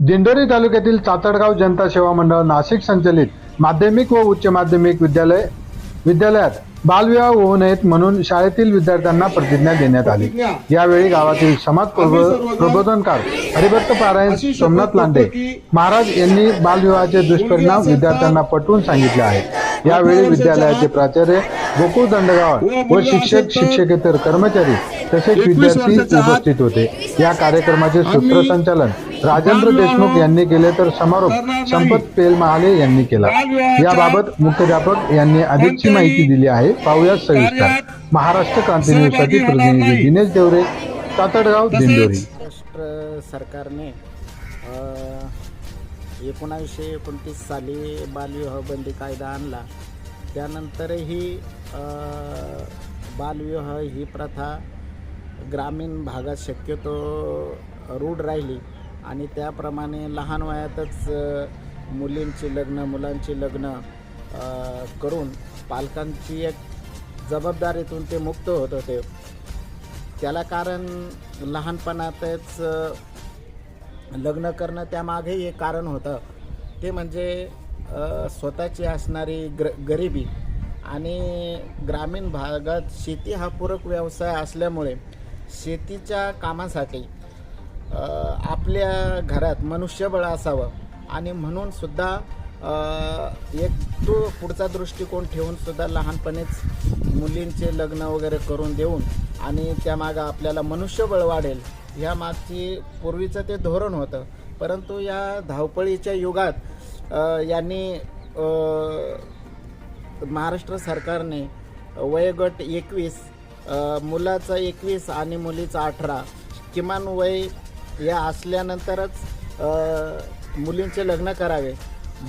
दिंडोरी तालुक्यातील चातडगाव जनता सेवा मंडळ नाशिक संचलित माध्यमिक व उच्च माध्यमिक विद्यालय विद्यालयात बालविवाह होऊ नयेत म्हणून शाळेतील विद्यार्थ्यांना प्रतिज्ञा देण्यात आली. यावेळी गावातील समाज प्रबो- प्रबोधनकार हरिभक्त पारायण सोमनाथ लांडे महाराज यांनी बालविवाहाचे दुष्परिणाम विद्यार्थ्यांना पटवून सांगितले आहेत यावेळी विद्यालयाचे प्राचार्य गोकुळ दंडगाव व शिक्षक शिक्षकेतर कर्मचारी तसेच विद्यार्थी उपस्थित होते. या कार्यक्रमाचे सूत्रसंचालन राजेंद्र देशमुख यांनी केले तर समारोप संपत पेल महाले यांनी केला. याबाबत मुख्याध्यापक यांनी अधिकची माहिती दिली आहे. पाहूया सविस्तर. महाराष्ट्र क्रांती न्यूजसाठी प्रतिनिधी दिनेश देवरे तातडगाव दिंडोरी. महाराष्ट्र सरकारने एकोणावीसशे एकोणतीस साली बालविवाह बंदी कायदा आणला. त्यानंतरही अ, बालविवाह ही प्रथा ग्रामीण भागात शक्यतो रूढ राहिली आणि त्याप्रमाणे लहान वयातच मुलींची लग्न मुलांची लग्न करून पालकांची एक जबाबदारीतून ते मुक्त होत होते. त्याला कारण लहानपणातच लग्न करणं त्यामागेही एक कारण होतं. ते म्हणजे स्वतःची असणारी ग्र गरिबी. आणि ग्रामीण भागात शेती हा पूरक व्यवसाय असल्यामुळे शेतीच्या कामासाठी आपल्या घरात मनुष्यबळ असावं. आणि म्हणून सुद्धा एक तो पुढचा दृष्टिकोन ठेवून सुद्धा लहानपणीच मुलींचे लग्न वगैरे करून देऊन आणि त्यामागं आपल्याला मनुष्यबळ वाढेल ह्या मागची पूर्वीचं ते धोरण होतं. परंतु या धावपळीच्या युगात यांनी महाराष्ट्र सरकारने वयोगट एकवीस मुलाचं एकवीस आणि मुलीचं अठरा. किमान वय या असल्यानंतरच मुलींचे लग्न करावे.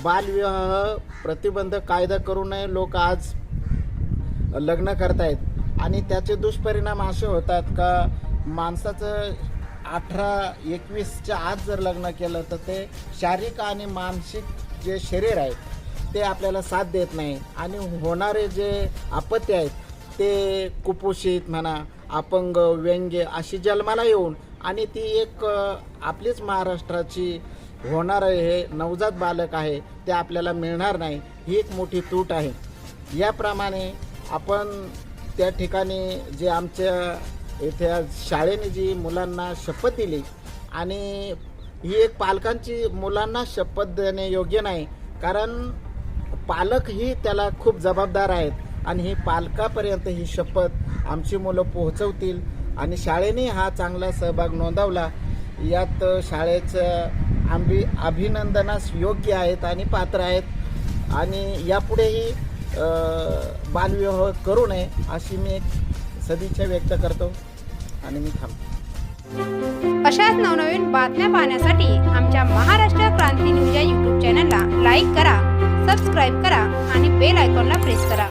बालविवाह प्रतिबंध कायदा करू नये. लोक आज लग्न करतायत. आणि त्याचे दुष्परिणाम असे होतात का माणसाचं अठरा एकवीसच्या आत जर लग्न केलं तर ते शारीरिक आणि मानसिक जे शरीर आहे ते आपल्याला साथ देत नाही. आणि होणारे जे आपत्ती आहेत ते कुपोषित म्हणा अपंग व्यंग्य अशी जन्माला येऊन आणि ती एक आपलीच महाराष्ट्राची होणारं हे नवजात बालक आहे ते आपल्याला मिळणार नाही ही एक मोठी तूट आहे. याप्रमाणे आपण त्या ठिकाणी जे आमच्या येथे शाळेने जी मुलांना शपथ दिली आणि ही एक पालकांची मुलांना शपथ देणे योग्य नाही कारण पालक ही त्याला खूप जबाबदार आहेत. आणि ही पालकापर्यंत ही शपथ आमची मुलं पोहोचवतील. आणि शाळेने हा चांगला सहभाग नोंदवला. यात शाळेचं आंबी अभिनंदनास योग्य आहेत आणि पात्र आहेत. आणि यापुढेही बालविवाह करू नये अशी मी एक सदिच्छा व्यक्त करतो. आणि मी थांबतो. अशाच नवनवीन बातम्या पाहण्यासाठी आमच्या महाराष्ट्र क्रांती न्यूज या यूट्यूब चॅनलला लाईक करा सबस्क्राईब करा आणि बेल आयकॉनला प्रेस करा.